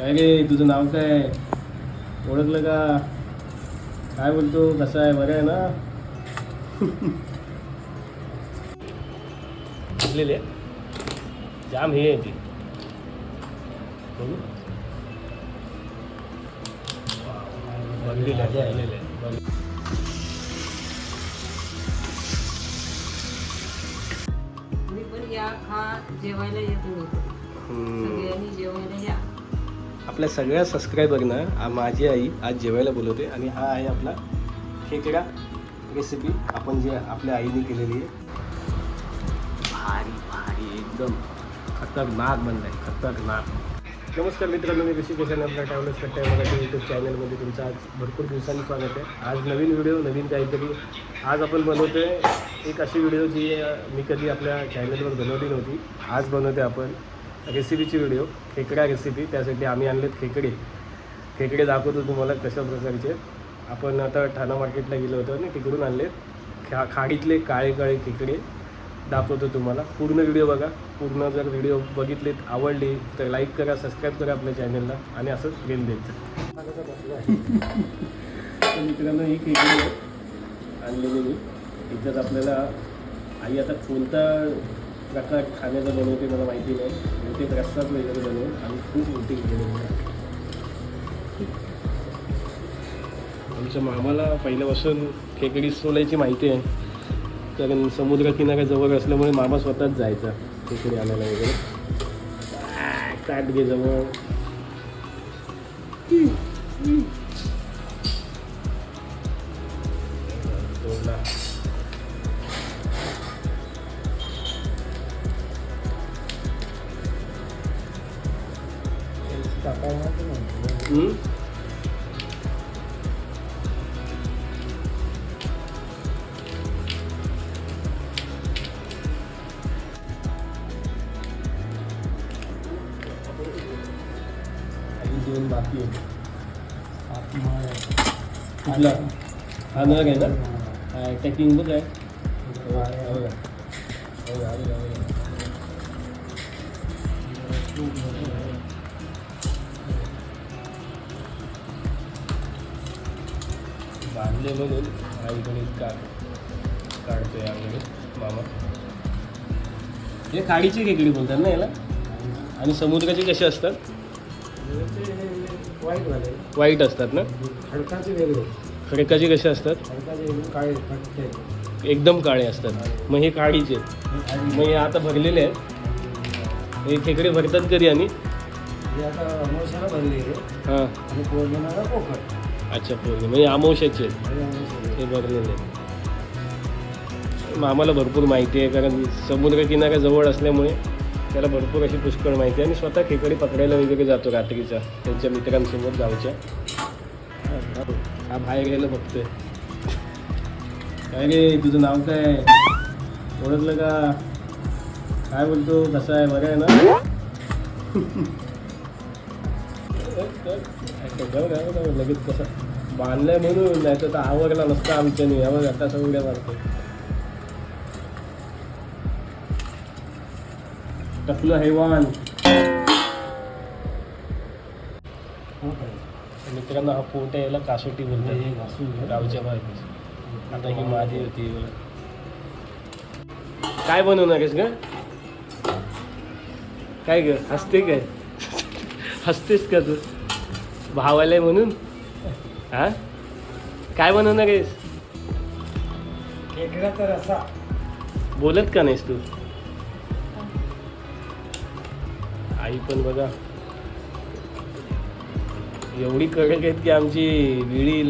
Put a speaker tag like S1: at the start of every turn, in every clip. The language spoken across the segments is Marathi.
S1: काय रे तुझं नाव काय? ओळखलं का? काय बोलतो? कसं आहे? बरं आहे ना? आहे जाम हे आहे ती. आहे,
S2: पण या खा जेवायला येतो. सगळ्यांनी जेवायला या.
S1: आपल्या सगळ्या सबस्क्रायबरना माझी आई आज जेवायला बोलवते आणि हा आहे आपला खेकडा रेसिपी आपण जे आपल्या आईने केलेली आहे. भारी भारी एकदम खतरनाक बनलं आहे खतरनाक. नमस्कार मित्रांनो मी ऋषी केशन आपल्या ट्रॅव्हलर्स कट्ट्या मराठी यूट्यूब चॅनलमध्ये तुमचं आज भरपूर दिवसांनी स्वागत आहे. आज नवीन व्हिडिओ नवीन काहीतरी. आज आपण बनवतोय एक अशी व्हिडिओ जी मी कधी आपल्या चॅनलवर बनवली नव्हती. आज बनवते आपण रेसिपीची व्हिडिओ खेकडा रेसिपी त्यासाठी आम्ही आणलेत खेकडे. खेकडे दाखवतो तुम्हाला कशा प्रकारचे. आपण आता ठाणा मार्केटला गेलो होतो आणि तिकडून आणलेत. खा खाडीतले काळे काळे खेकडे दाखवतो तुम्हाला. पूर्ण व्हिडिओ बघा. पूर्ण जर व्हिडिओ बघितलेत आवडली तर लाईक करा सबस्क्राईब करा आपल्या चॅनलला आणि असंच प्रेम देत जा. तर मित्रांनो ही खेकडी आणलेली मी. इथं आपल्याला आई आता कोणता प्रकार खाण्याचं बनवते मला माहिती नाही. बहुतेक रस्ताच वेगळं बनवून आणि खूप मोठी खेकडी आमच्या मामाला पहिल्यापासून खेकडी सोलायची माहिती आहे. कारण समुद्र किनाऱ्याजवळ असल्यामुळे मामा स्वतःच जायचा. खेकडी आणायला वगैरे. ताट घे जवळ. हम्म? आणि दोन बाकी आहे कुठला हा नग आहे ना टॅकिंग बघ आहे काढतोय आईकडे मामा. हे खाडीची खेकडी बोलतात ना याला? आणि समुद्राचे कसे असतात?
S3: वाईट झाले
S1: वाईट असतात ना?
S3: खडकाचे वेगळे
S1: खडकाचे कसे असतात?
S3: खडकाचे काळे खडके
S1: एकदम काळे असतात. मग हे काळीचे. मग हे आता भरलेले आहेत. हे खेकडे भरतात कधी आणि?
S3: हे. आता अमोशाला भरले हे आणि पौर्णिमेला
S1: अच्छा पूर्ण म्हणजे अमावश्याचे
S3: हे
S1: भरलेले आम्हाला भरपूर माहिती आहे कारण समुद्रकिनाऱ्या जवळ असल्यामुळे त्याला भरपूर अशी पुष्कळ माहिती आहे. आणि स्वतः खेकडे पकडायला वगैरे जातो रात्रीचा त्यांच्या मित्रांसोबत जाऊच्या. हा बाहेर गेलं बघतोय. काय रे तुझं नाव काय? ओळखलं का? काय बोलतो? कसं आहे? बरं आहे ना? लगेच कसं बांधलंय म्हणून नाही तर आवडला नसता आमच्यानी. यावर आता सगळ्या मारतो टकलं हैवान
S3: हो?
S1: मित्रांनो हा पोट आहे याला कासोटी
S3: हे
S1: बोलतात. गावच्या बाहेर. आता ही माझी होती. काय बनवणार आहेस ग? काय ग? हसते काय? हसतेस का तू? भावाला आहे म्हणून? हा? काय बनवणार आहेस? बोलत का नाहीस तू? आई पण बघा. एवढी कडक आहेत की आमची विळी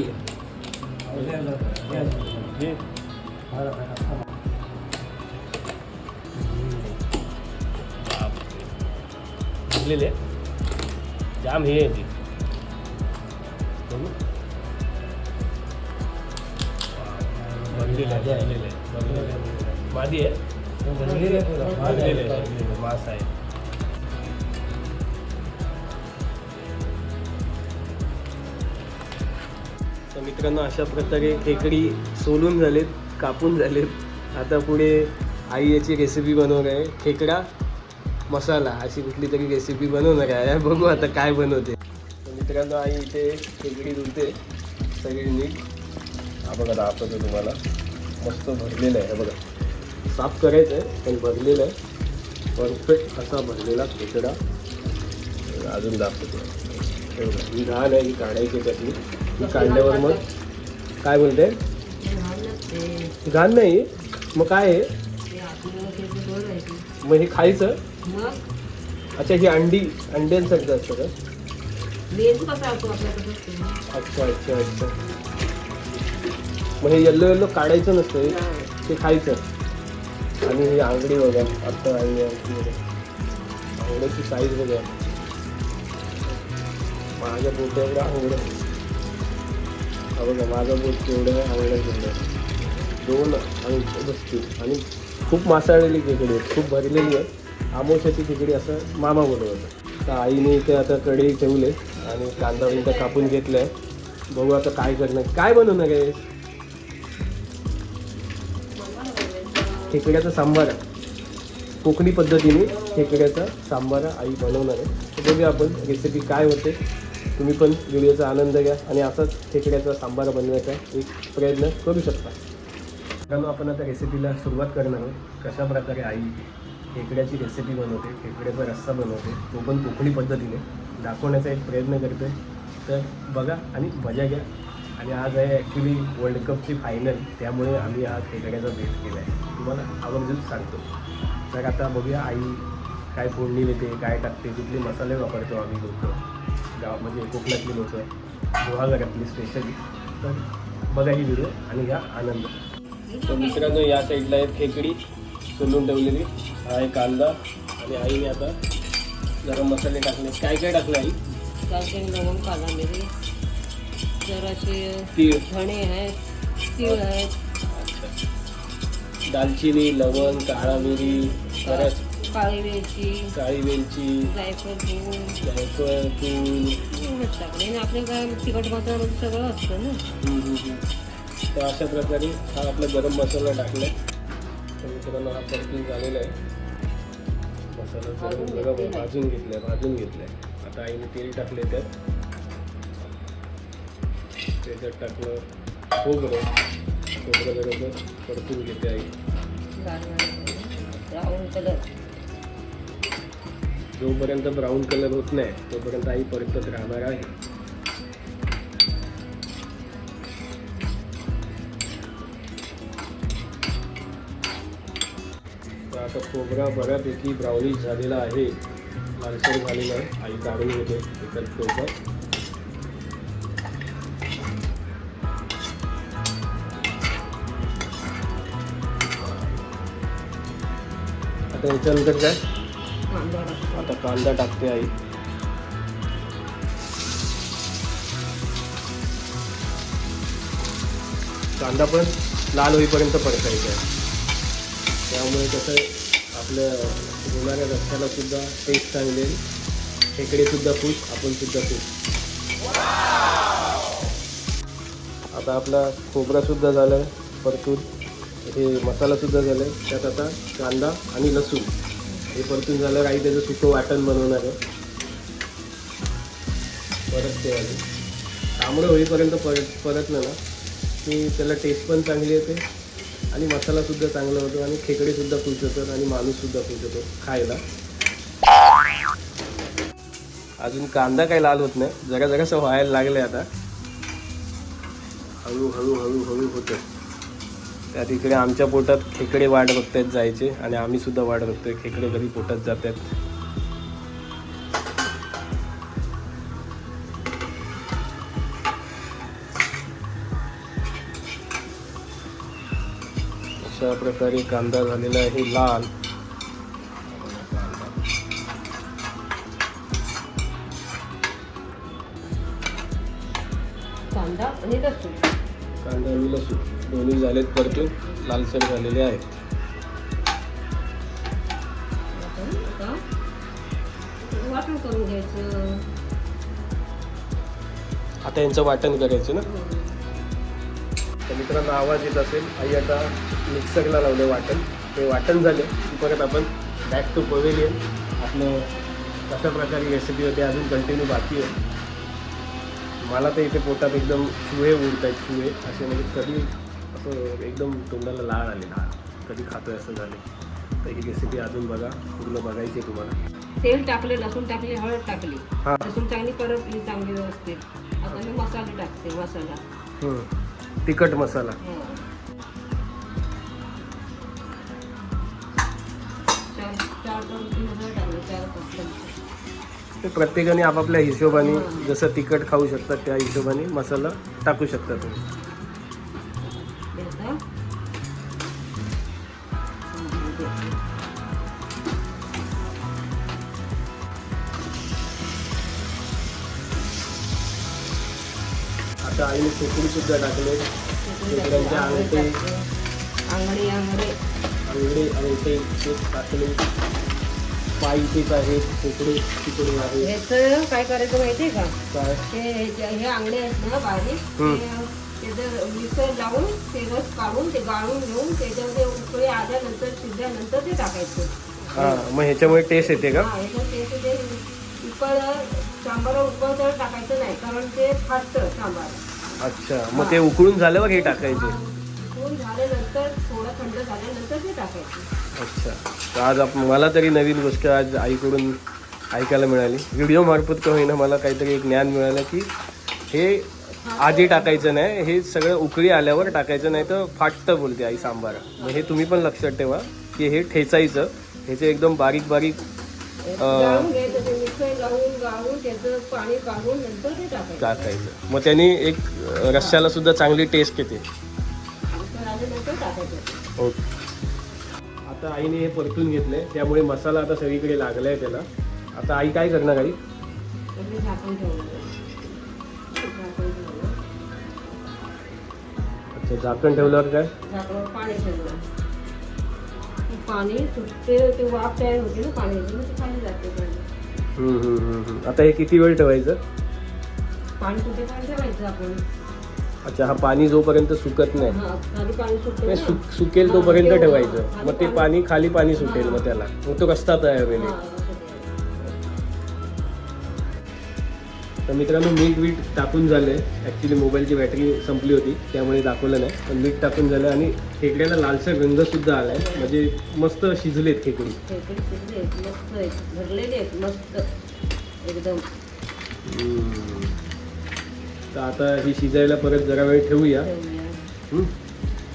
S1: जाम हे आहे. मादी
S3: बनलेलं आहे,
S1: मांस आहे. तर मित्रांनो अशा प्रकारे खेकडी सोलून झालेत कापून झालेत. आता पुढे आई याची रेसिपी बनवणार आहे. खेकडा मसाला अशी कुठली तरी रेसिपी बनवणार आहे. बघू आता काय बनवते. तर मित्रांनो आई इथे खेकडी धुते. सगळी नीट. हा बघा दाखवतो तुम्हाला मस्त भरलेलं आहे. बघा साफ करायचं आहे पण भरलेलं आहे. परफेक्ट असा भरलेला खेकडा. अजून दाखवतो. ही घाण आहे ही काढायची त्यातली. काढल्यावर मग काय बोलते?
S2: घाण
S1: नाही. मग काय आहे? मग हे खायचं? अच्छा ही अंडी अंड्यांसारखं असतं का? अच्छा अच्छा अच्छा. मग हे येल्लो येल्लो काढायचं नसतं ते खायचं. आणि ही आंगडी बघा आत्ता आई आंगड्याची साईज बघा. माझ्या बोट आंगडं. हा बघा माझा बोट केवढं आहे केवढं दोन अंक बसतील. आणि खूप मासाळलेली खेकडी आहेत खूप भरलेली आहे आमोशाची खेकडी असं मामा बोलवतं तर आईने इथे आता कढई ठेवले आणि कांदा बिंदा कापून घेतलाय बघू आता काय करणार काय बनवणार आहे? खेकड्याचा सांबार कोकणी पद्धतीने खेकड्याचा सांबार आई बनवणार आहे. तर बघूया आपण रेसिपी काय होते. तुम्ही पण व्हिडिओचा आनंद घ्या आणि असंच खेकड्याचा सांबार बनवायचा एक प्रयत्न करू शकता. मित्रांनो आपण आता रेसिपीला सुरुवात करणार आहोत. कशा प्रकारे आई खेकड्याची रेसिपी बनवते खेकड्याचा रस्सा बनवते तो पण कोकणी पद्धतीने दाखवण्याचा एक प्रयत्न करते. तर बघा आणि मजा घ्या. आणि आज आहे ॲक्च्युली वर्ल्ड कपची फायनल त्यामुळे आम्ही आज खेकड्याचा भेट केला आहे तुम्हाला आवर्जून सांगतो. तर आता बघूया आई काय फोडणी देते काय टाकते कुठले मसाले वापरतो आम्ही लोक. गाव म्हणजे कोकणातली लोक गुहागरातली स्पेशली तर बघा ही व्हिडिओ आणि घ्या आनंद. तर मित्रांनो या साईडला आहे खेकडी सोलून ठेवलेली. हा आहे कांदा आणि आईने आता गरम मसाले टाकले. काय काय टाकले आई?
S2: दालचिनी लवंग काला मिरी जराशे
S1: तीळ.
S2: धणे आहेत तीळ आहेत.
S1: दालचिनी लवंग काळा मिरी परत
S2: काळी वेलची
S1: काळी वेलची
S2: जायफळ फूल
S1: जायफळ
S2: एवढंच टाकले आणि आपल्या काय तिखट मसाल्यामध्ये सगळं असतं ना.
S1: तर अशा प्रकारे हा आपला गरम मसाला टाकला तर मित्रांनो हा परतून झालेला आहे. मसाला
S2: भाजून
S1: गरम गरम
S2: घेतलेला आहे.
S1: भाजून भाजून घेतलाय. आता आईने तेल टाकले त्यात. त्याच्यात टाकलं खोबरं. खोबरं जरा परतून घेते आई.
S2: Brown colour.
S1: जोपर्यंत ब्राऊन कलर होत नाही तोपर्यंत आई परतत राहणार आहे. तर आता खोबरा बऱ्यापैकी ब्राउनिश झालेला आहे. लालसर झालेला आहे. आई काढून घेते एकच टोपात आता याच्यानंतर काय?
S2: कांदा टाकतो.
S1: आता कांदा टाकते आई. कांदा पण लाल होईपर्यंत परतायचा आहे. त्यामुळे कसं आपल्या होणाऱ्या रस्त्याला सुद्धा टेस्ट चांगली खेकडे सुद्धा खुश आपण सुद्धा खुश. आता आपला खोबरा सुद्धा झाला आहे परतून. हे मसाला सुद्धा झाला आहे त्यात आता कांदा आणि लसूण. हे परतून झालं काही त्याचं सुकं वाटण बनवणार आहे. परत ते आधी तांबडं होईपर्यंत परत परतलं ना की त्याला टेस्ट पण चांगली येते आणि मसालासुद्धा चांगला होतो आणि खेकडेसुद्धा खुश होतात आणि माणूससुद्धा खुश होतो खायला. अजून कांदा काही लाल होत नाही. जरा जरासं व्हायला लागले आता. हळूहळू हळूहळू होतं त्यात इकडे आमच्या पोटात खेकडे वाट बघतायत जायचे आणि आम्ही सुद्धा वाट बघतोय. खेकडे कधी पोटात जातात अशा प्रकारे कांदा झालेला आहे लाल.
S2: कांदा आणि लसूण.
S1: कांदा आणि लसूण. दोन्ही झालेत परतून लालसर झालेले आहेत.
S2: आता
S1: यांचं वाटण करायचं ना? तर मित्रांनो आवाज येत असेल. आई आता मिक्सरला लावलं वाटण. ते वाटण झाले. की परत आपण बॅक टू पवेलियन आपलं कशा प्रकारे रेसिपी होते अजून कंटिन्यू बाकी आहे. मला तर इथे पोटात एकदम चुहे उडत आहेत चुहे. असे म्हणजे कधी असं एकदम तोंडाला लाळ आले लाळ कधी खातोय असं झाले तर ही रेसिपी अजून बघा पूर्ण बघायची तुम्हाला.
S2: तेल टाकले लसूण टाकले हळद टाकली.
S1: हां.
S2: लसूण चांगली परतली चांगली व्यवस्थित. आता मी मसाले टाकते मसाला.
S1: हं. तिखट मसाला.
S2: हं. चार चार चमचे मसाला टाकले चार पाच चमचे
S1: ते प्रत्येकाने आपापल्या हिशोबाने
S2: हां.
S1: जसं तिखट खाऊ शकतात त्या हिशोबाने मसाला टाकू शकता तुम्ही.
S2: आता
S1: आईने खेकडी सुद्धा टाकले. खेकड्यांचे अंगठे
S2: आंगडे आंगडे
S1: अंगठे. ते टाकले आहेत तिकडे आहेत
S2: ह्याचं काय करायचं माहितीये का?
S1: काय?
S2: ते ह्याचे- हे आंगडे आहेत ना बारीक
S1: हम्म.
S2: ते त्याचं मिक्सर लावून ते रस काढून ते गाळून घेऊन त्याच्यामध्ये उकळी आल्यानंतर शिजल्यानंतर ते टाकायचं.
S1: हां मग ह्याच्यामुळे टेस्ट येते का?
S2: हा ते ते उकळ सांबार उकळ तर टाकायचं नाही कारण ते फाटतं सांबार.
S1: अच्छा मग ते उकळून झाल्यावर हे टाकायचे.
S2: उकळून झाल्यानंतर थोडं थंड झाल्यानंतर ते टाकायचं.
S1: अच्छा तर आज आप मला तरी नवीन गोष्ट आज आईकडून ऐकायला मिळाली. व्हिडिओ मार्फत का होईना मला काहीतरी एक ज्ञान मिळालं की हे आधी टाकायचं नाही हे सगळं उकळी आल्यावर टाकायचं नाही तर फाटतं बोलते आई सांबार. मग हे तुम्ही पण लक्षात ठेवा की हे ठेचायचं ह्याचे एकदम बारीक बारीक
S2: घ्यायचं ते लावून गाळून त्याचं पाणी काढून नंतर ते टाकायचं.
S1: टाकायचं. मग त्यांनी एक अं, रश्श्याला सुद्धा चांगली टेस्ट येते.
S2: नंतर आल्यानंतर टाकायचं.
S1: ओके. आता आईने हे परतून घेतले त्यामुळे मसाला आता सगळीकडे लागलाय त्याला. आता आई काय करणार आई?
S2: झाकण ठेवलं
S1: अच्छा झाकण ठेवल्यावर काय?
S2: पाणी ठेवलं ते पाणी सुटते ते वाफ तयार होते ना पाण्याची मग ते खाली जाते.
S1: आता हे किती वेळ ठेवायचं?
S2: पाणी सुटे पाणी ठेवायचं आपण?
S1: अच्छा हा पाणी जोपर्यंत सुकत नाही.
S2: हा
S1: सुकेल तोपर्यंत. ठेवायचं. मग ते पाणी. खाली पाणी सुटेल मग त्याला. मग तो रस्ता तयार होईल. तर मित्रांनो मीठ वीट टाकून झालंय. ॲक्च्युली मोबाईलची बॅटरी संपली होती त्यामुळे दाखवलं नाही. पण मीठ टाकून झालं आणि खेकड्याला लालसर रंग सुद्धा आलाय. म्हणजे मस्त शिजलेत खेकडी.
S2: खेकडे शिजले आहेत, मस्त आहेत. भरलेले आहेत मस्त एकदम.
S1: हम्म. तर आता ही शिजायला परत जरा वेळ ठेवूया.
S2: ठेवूया.
S1: हम्म.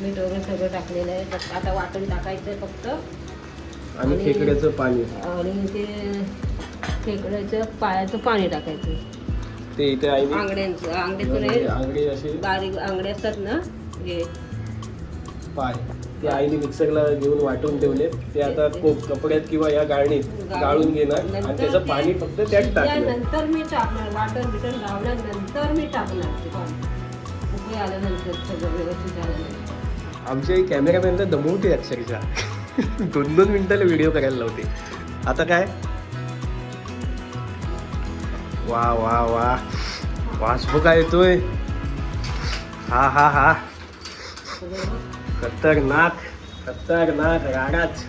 S2: मीठ वगैरे सगळं टाकलेलं आहे. फक्त आता वाटण टाकायचं फक्त.
S1: आणि
S2: आणि-
S1: खेकड्याचं पाणी.
S2: आणि ते खेकड्याचं पायाचं पाणी टाकायचं
S1: ते इथे आईने
S2: आंगड्यांचं आंगड्याचं नाही
S1: आंगडी असे
S2: बारीक आंगडे असतात ना हे.
S1: पाय. ते आईने मिक्सरला घेऊन वाटून ठेवले ते आता कोप कपड्यात किंवा या गाळणीत गाळून घेणार. आणि
S2: नंतर
S1: त्याचं पाणी फक्त त्यात टाकणार.
S2: त्यानंतर मी टाकणार. बिटण लावल्यानंतर मी टाकणार ते पाणी. उकळी आल्यानंतर सगळं व्यवस्थित झाल्यानंतर
S1: आमचे कॅमेरामॅनला दमवते अक्षरशः. दोन दोन मिनिटाला व्हिडिओ करायला लावते. आता काय? वा वा वा. वास बघा येतोय. हा हा हा. खतरनाक खतरनाक रागाच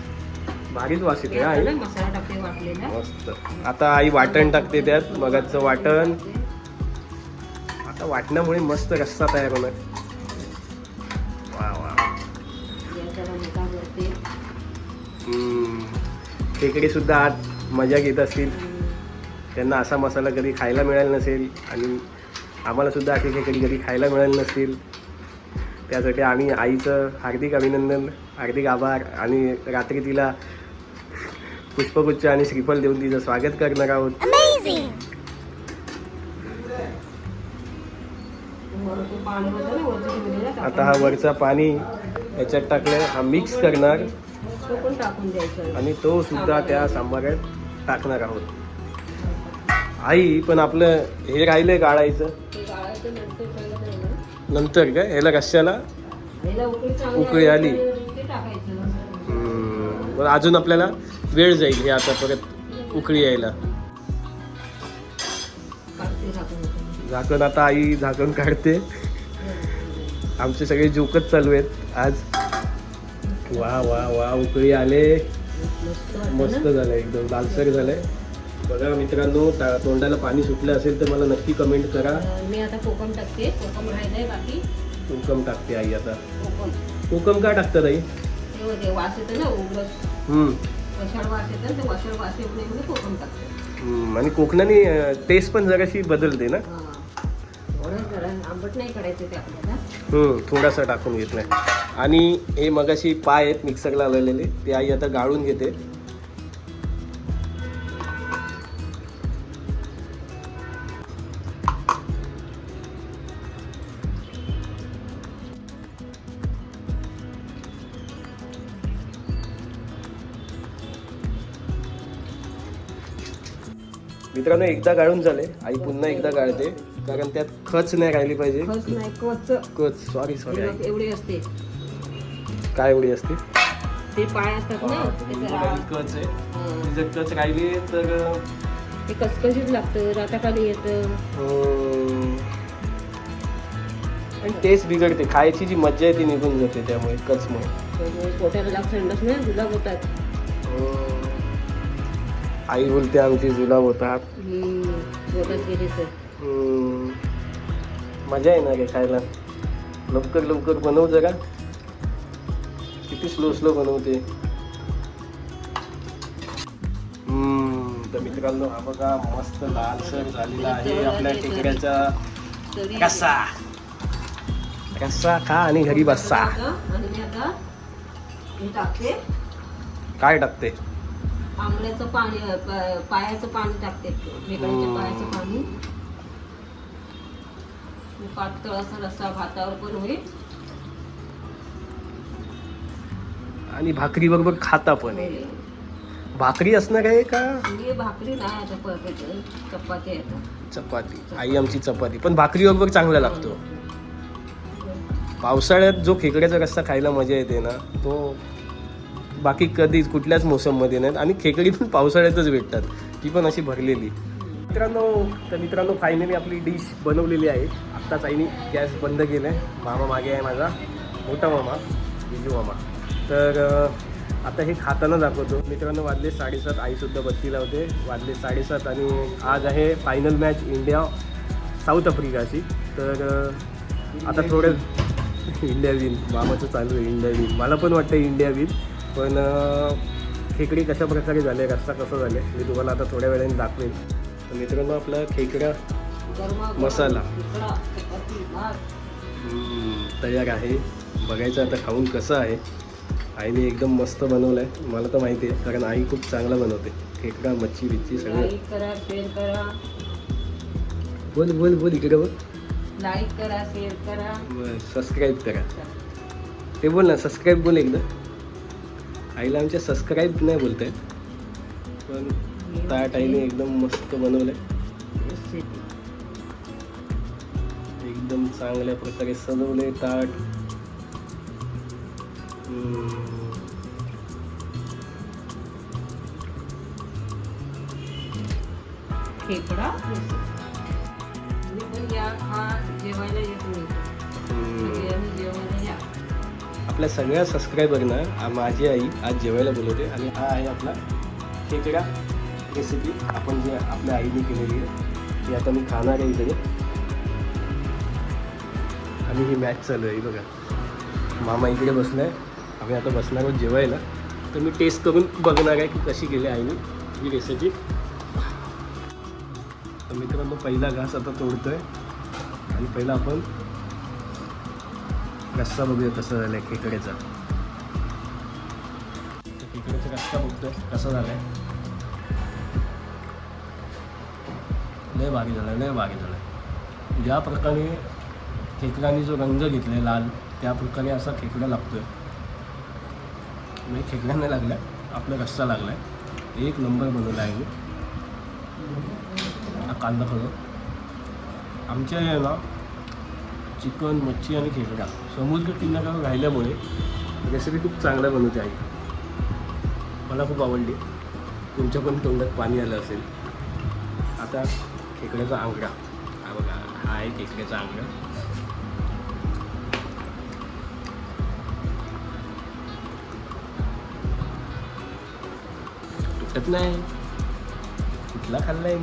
S1: भारीच वास
S2: हे.
S1: येतोय
S2: आता
S1: आई मस्त. आता आई वाटण टाकते त्यात मगाचं वाटण. आता वाटण्यामुळे मस्त रस्सा तयार होणार. वा वा. खेकडे सुद्धा आज मजा घेत असतील. त्यांना असा मसाला कधी खायला मिळाला नसेल आणि आम्हाला सुद्धा अशी खेकडी कधी खायला मिळाली नसतील. त्यासाठी आम्ही आईचं हार्दिक अभिनंदन हार्दिक आभार आणि रात्री तिला पुष्पगुच्छ आणि श्रीफल देऊन तिचं स्वागत करणार आहोत. आता हा वरचा पाणी याच्यात टाकलाय हा मिक्स करणार. आणि तो सुद्धा त्या सांबारात टाकणार आहोत. आई पण आपलं हे राहिलंय गाळायचं.
S2: नंतर
S1: काय? ह्याला कशाला?
S2: उकळी
S1: आली. हम्म, अजून आपल्याला वेळ जाईल हे आता परत उकळी यायला. झाकण आता आई झाकण काढते. आमचे सगळे जोकच चालू आहेत आज. वा वा वा उकळी आले.
S2: मस्त झालं
S1: झालंय एकदम. लालसर झालंय. बघा मित्रांनो तोंडाला पाणी सुटलं असेल तर मला नक्की कमेंट करा.
S2: मी आता कोकम टाकते. कोकम राहिलंय बाकी.
S1: कोकम टाकते आई आता.
S2: कोकम.
S1: कोकम का टाकतात आई
S2: वास येतं ना उग्रस
S1: हम्म.
S2: वशाळ वास येतं ना, ते वशाळ वास येऊ नये म्हणून कोकम टाकते.
S1: हम्म. आणि कोकणाने टेस्ट पण जराशी बदलते ना.
S2: थोडं जरा आंबट नाही करायचं ते आपल्याला.
S1: हम्म, थोडासा टाकून घेतलाय. आणि हे मगाशी पाय आहेत मिक्सरला लावलेले. ते आई आता गाळून घेते. मित्रांनो एकदा गाळून झाले. आई पुन्हा एकदा गाळते. कारण त्यात खच नाही राहिली पाहिजे.
S2: नाही कच.
S1: कच. सॉरी सॉरी
S2: एवढी असते.
S1: काय एवढी असते?
S2: ते पाय असतात ना
S1: कच आहे. जर कच राहिली तर
S2: ते कसकशीत लागतं राताखाली येतं.
S1: आणि टेस्ट बिघडते. खायची जी मज्जा आहे ती निघून जाते त्यामुळे कचमुळे.
S2: पोटाला लाग संडास नाही तुला
S1: अं, आई बोलते आमची जुलाब होतात.
S2: हम्म,
S1: मजा आहे ना रे खायला. लवकर लवकर बनव जरा. किती स्लो स्लो बनवते. हम्म, तर मित्रांनो हा बघा मस्त लालसर झालेला आहे आपल्या खेकड्याचा
S2: तरी
S1: रस्सा रस्सा खा आणि घरी बसा. काय टाकते?
S2: आंबल्याचं पाणी पायाचं पाणी टाकते. खेकड्याच्या. पायाचं पाणी. पातळ असा रस्सा भातावर पण होईल.
S1: आणि भाकरी बरोबर खाता पण आहे. भाकरी असणार आहे का?
S2: मी भाकरी नाही आता चपाती आहे आता.
S1: चपाती. आई आमची चपाती. पण भाकरी बरोबर चांगला लागतो. पावसाळ्यात जो खेकड्याचा रस्सा खायला मजा येते ना तो बाकी कधीच कुठल्याच मोसममध्ये नाहीत. आणि खेकडी पण पावसाळ्यातच भेटतात. ती पण अशी भरलेली. मित्रांनो तर मित्रांनो फायनली आपली डिश बनवलेली आहे. आत्ताच आईने गॅस बंद केला आहे मामा मागे आहे माझा. मोठा मामा. बिजू मामा. तर आता हे खाताना दाखवतो. मित्रांनो वाजले साडेसात. आईसुद्धा बत्ती लावते. वाजले साडेसात आणि आज आहे फायनल मॅच इंडिया साऊथ आफ्रिकाची तर आता थोडं इंडिया विन मामाचं चालू आहे इंडिया विन मला पण वाटतं इंडिया विन पण खेकडी कशा प्रकारे झाले रस्ता कसा झाले मी तुम्हाला आता थोड्या वेळाने दाखवेन. तर मित्रांनो आपला खेकडा मसाला. तयार आहे. बघायचं आता खाऊन कसं आहे. आईने एकदम मस्त बनवलं आहे मला तर माहिती आहे कारण आई खूप चांगलं बनवते. खेकडा मच्छी बिच्छी सगळं. बोल बोल बोल इकडे बोल
S2: लाईक करा शेअर करा.
S1: सबस्क्राईब करा. ते बोल ना सबस्क्राईब बोल एकदा. आईला आमच्या सबस्क्राईब नाही बोलत आहेत पण ताट आईने एकदम मस्त बनवलं आहे. एकदम चांगल्या प्रकारे सजवले ताट.
S2: खेकडा पण या जेवायला येत नाही जेवायला
S1: आपल्या सगळ्या सबस्क्रायबरना माझी आई आज जेवायला बोलवते आणि हा आहे आपला खेकडा रेसिपी आपण जे आपल्या आईने केलेली आहे ती आता मी खाणार आहे इकडे. आणि ही मॅच चालू आहे बघा. मामा इकडे बसलाय. आम्ही आता बसणार आहोत जेवायला. तर मी टेस्ट करून बघणार आहे की कशी केली आईने ही रेसिपी तर मित्रांनो पहिला घास आता तोडतो आहे आणि पहिला आपण रस्सा बघूया कसं झालं आहे खेकड्याचा तर खेकड्याचा रस्सा बघतोय कसा आहे लय भारी झालाय लय भारी झालाय. ज्या प्रकारे खेकड्याने जो रंग घेतलाय लाल त्या प्रकारे असा खेकडा लागतोय. म्हणजे खेकड्या नाही लागल्या आपला रस्सा लागलाय. एक नंबर बनवला आहे मी हा कांदा खरं. आमच्या ना चिकन मच्छी आणि खेकडा. समुद्र किनाऱ्यावर राहिल्यामुळे रेसिपी खूप चांगल्या बनवते आई. मला खूप आवडली. तुमच्या पण तोंडात पाणी आलं असेल. आता खेकड्याचा आंगडा. हा बघा हा आहे खेकड्याचा आंगडा. तुटत नाही. कुठला खाल्लाय?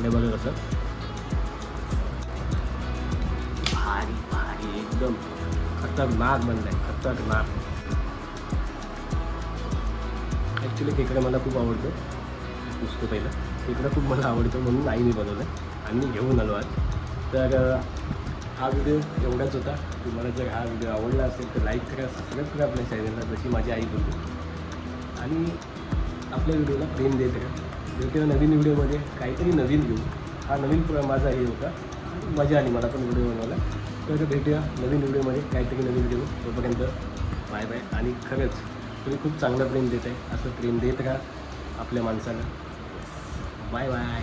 S1: लागले बघा कसं. भारी भारी. एकदम खतरनाक बनलाय खतरनाक. ॲक्च्युली खेकडा मला खूप आवडतो. नुसतं पहिलं. खेकडा खूप मला आवडतो म्हणून आईने बनवलं आणि मी घेऊन आलो आज. तर हा व्हिडिओ एवढाच होता. तुम्हाला जर हा व्हिडिओ आवडला असेल तर लाईक करा सबस्क्राईब करा आपल्या चॅनलला जशी माझी आई बोलते. आणि आपल्या व्हिडिओला प्रेम देत राहा. भेटूया नवीन व्हिडिओमध्ये. काहीतरी नवीन घेऊ. हा नवीन प्र माझा हे होता. मजा आली मला पण व्हिडिओ बनवायला. तर भेटूया नवीन व्हिडिओमध्ये. काहीतरी नवीन घेऊ. तोपर्यंत बाय बाय. आणि खरंच तुम्ही खूप चांगलं प्रेम देत आहे असं प्रेम देत राहा आपल्या माणसाला. Bye bye.